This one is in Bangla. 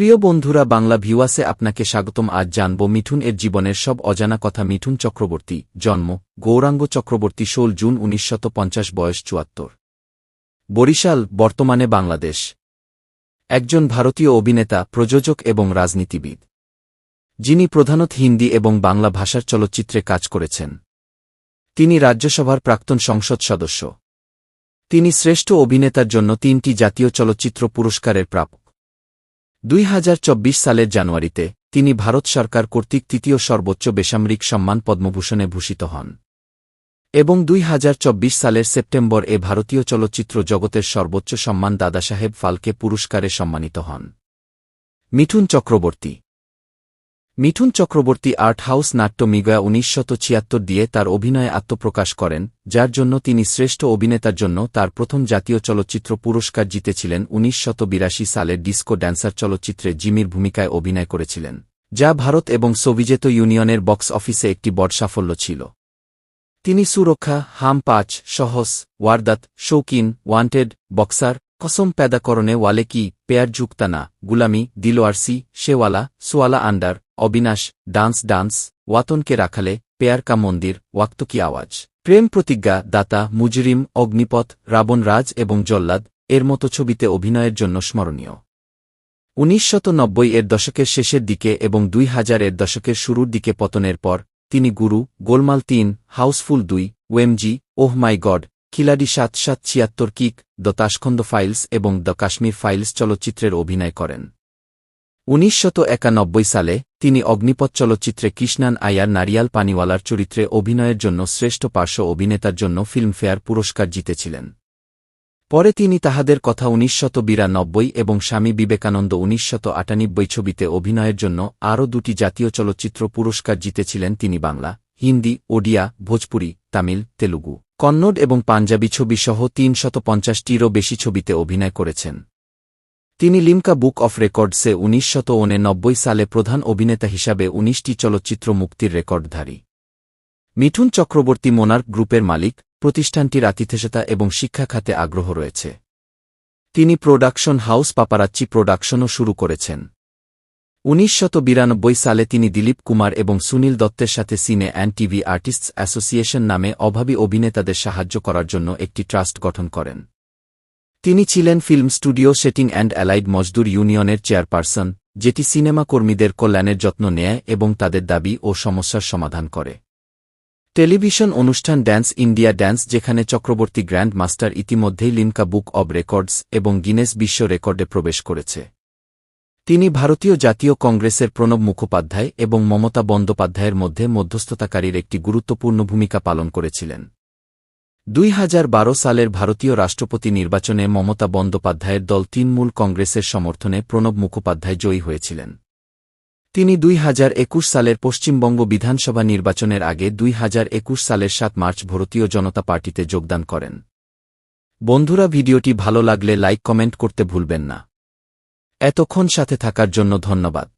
প্রিয় বন্ধুরা, বাংলা ভিউয়াসে আপনাকে স্বাগতম। আজ জানব মিঠুন এর জীবনের সব অজানা কথা। মিঠুন চক্রবর্তী, জন্ম, গৌরাঙ্গ চক্রবর্তী, ষোল জুন উনিশশত বয়স চুয়াত্তর। বরিশাল, বর্তমানে বাংলাদেশ। একজন ভারতীয় অভিনেতা, প্রযোজক এবং রাজনীতিবিদ। যিনি প্রধানত হিন্দি এবং বাংলা ভাষার চলচ্চিত্রে কাজ করেছেন। তিনি রাজ্যসভার প্রাক্তন সংসদ সদস্য। তিনি শ্রেষ্ঠ অভিনেতার জন্য তিনটি জাতীয় চলচ্চিত্র পুরস্কারের প্রাপক। দুই হাজার চব্বিশ সালের জানুয়ারিতে, তিনি ভারত সরকার কর্তৃক তৃতীয় সর্বোচ্চ বেসামরিক সম্মান পদ্মভূষণে ভূষিত হন। এবং দুই হাজার চব্বিশ সালের সেপ্টেম্বর এ ভারতীয় চলচ্চিত্র জগতের সর্বোচ্চ সম্মান দাদাসাহেব ফালকে পুরস্কারে সম্মানিত হন। মিঠুন চক্রবর্তী মিঠুন চক্রবর্তী আর্ট হাউস নাট্য মিগয়া উনিশশত ছিয়াত্তর দিয়ে তার অভিনয়ে আত্মপ্রকাশ করেন, যার জন্য তিনি শ্রেষ্ঠ অভিনেতার জন্য তার প্রথম জাতীয় চলচ্চিত্র পুরস্কার জিতেছিলেন উনিশশত বিরাশি সালের ডিস্কো ড্যান্সার চলচ্চিত্রে জিমির ভূমিকায় অভিনয় করেছিলেন, যা ভারত এবং সোভিজেত ইউনিয়নের বক্স অফিসে একটি বড় সাফল্য ছিল। তিনি সুরক্ষা হাম পাঁচ সহস, ওয়ারদাত শৌকিন ওয়ান্টেড, বক্সার, কসম প্যাদাকরণে ওয়ালে কি পেয়ার যুক্তানা গুলামি দিলোয়ারসি শেওয়ালা, সোয়ালা আন্ডার অবিনাশ, ডান্স ডান্স, ওয়াতনকে রাখালে পেয়ার কা মন্দির ওয়াক্ত কি আওয়াজ। প্রেম প্রতিজ্ঞা, দাতা, মুজরিম, অগ্নিপথ রাবণ রাজ এবং জল্লাদ, এর মতো ছবিতে অভিনয়ের জন্য স্মরণীয়। উনিশশত এর দশকের শেষের দিকে এবং দুই হাজার এর দশকের শুরুর দিকে পতনের পর, তিনি গুরু, গোলমাল তিন, হাউসফুল দুই ওয়েমজি ওহ মাই গড, খিলাডি সাত সাত ছিয়াত্তর কিক, দ্য তাসখন্দ ফাইলস এবং দ্য কাশ্মীর ফাইলস চলচ্চিত্রের অভিনয় করেন। উনিশশত সালে, তিনি অগ্নিপথ চলচ্চিত্রে কৃষ্ণান আয়ার নারিয়াল পানিওয়ালার চরিত্রে অভিনয়ের জন্য শ্রেষ্ঠ পার্শ্ব অভিনেতার জন্য ফিল্মফেয়ার পুরস্কার জিতেছিলেন। পরে তিনি তাহাদের কথা উনিশশত বিরানব্বই এবং স্বামী বিবেকানন্দ উনিশশত আটানব্বই ছবিতে অভিনয়ের জন্য আরও দুটি জাতীয় চলচ্চিত্র পুরস্কার জিতেছিলেন তিনি বাংলা, হিন্দি, ওডিয়া, ভোজপুরি, তামিল, তেলুগু। কন্নড় এবং পাঞ্জাবি ছবি সহ তিনশত পঞ্চাশটিরও বেশি ছবিতে অভিনয় করেছেন। তিনি লিমকা বুক অফ রেকর্ডসে উনিশশত নব্বই সালে প্রধান অভিনেতা হিসাবে উনিশটি চলচ্চিত্র মুক্তির রেকর্ডধারী। মিঠুন চক্রবর্তী মোনার্ক গ্রুপের মালিক, প্রতিষ্ঠানটির আতিথেয়তা এবং শিক্ষা খাতে আগ্রহ রয়েছে। তিনি প্রোডাকশন হাউস পাপারাচ্চি প্রোডাকশনও শুরু করেছেন। উনিশশত সালে তিনি দিলীপ কুমার এবং সুনীল দত্তের সাথে সিনে অ্যান্ড টিভি আর্টিস্টস অ্যাসোসিয়েশন নামে অভাবী অভিনেতাদের সাহায্য করার জন্য একটি ট্রাস্ট গঠন করেন। তিনি ছিলেন film studio setting and allied Mazdoor ইউনিয়নের চেয়ারপারসন, যেটি সিনেমা কর্মীদের কল্যাণের যত্ন নেয় এবং তাদের দাবি ও সমস্যার সমাধান করে। টেলিভিশন অনুষ্ঠান ড্যান্স ইন্ডিয়া ড্যান্স, যেখানে চক্রবর্তী গ্র্যান্ড মাস্টার ইতিমধ্যেই লিমকা বুক অব রেকর্ডস এবং গিনেস বিশ্ব রেকর্ডে প্রবেশ করেছে। তিনি ভারতীয় জাতীয় কংগ্রেসের প্রণব মুখোপাধ্যায় এবং মমতা বন্দ্যোপাধ্যায়ের মধ্যে মধ্যস্থতাকারীর একটি গুরুত্বপূর্ণ ভূমিকা পালন করেছিলেন। দুই হাজার বারো সালের ভারতীয় রাষ্ট্রপতি নির্বাচনে মমতা বন্দ্যোপাধ্যায়ের দল তৃণমূল কংগ্রেসের সমর্থনে প্রণব মুখোপাধ্যায় জয়ী হয়েছিলেন। তিনি দুই হাজার একুশ সালের পশ্চিমবঙ্গ বিধানসভা নির্বাচনের আগে দুই হাজার একুশ সালের সাত মার্চ ভারতীয় জনতা পার্টিতে যোগদান করেন। বন্ধুরা, ভিডিওটি ভালো লাগলে লাইক, কমেন্ট করতে ভুলবেন না। এতক্ষণ সাথে থাকার জন্য ধন্যবাদ।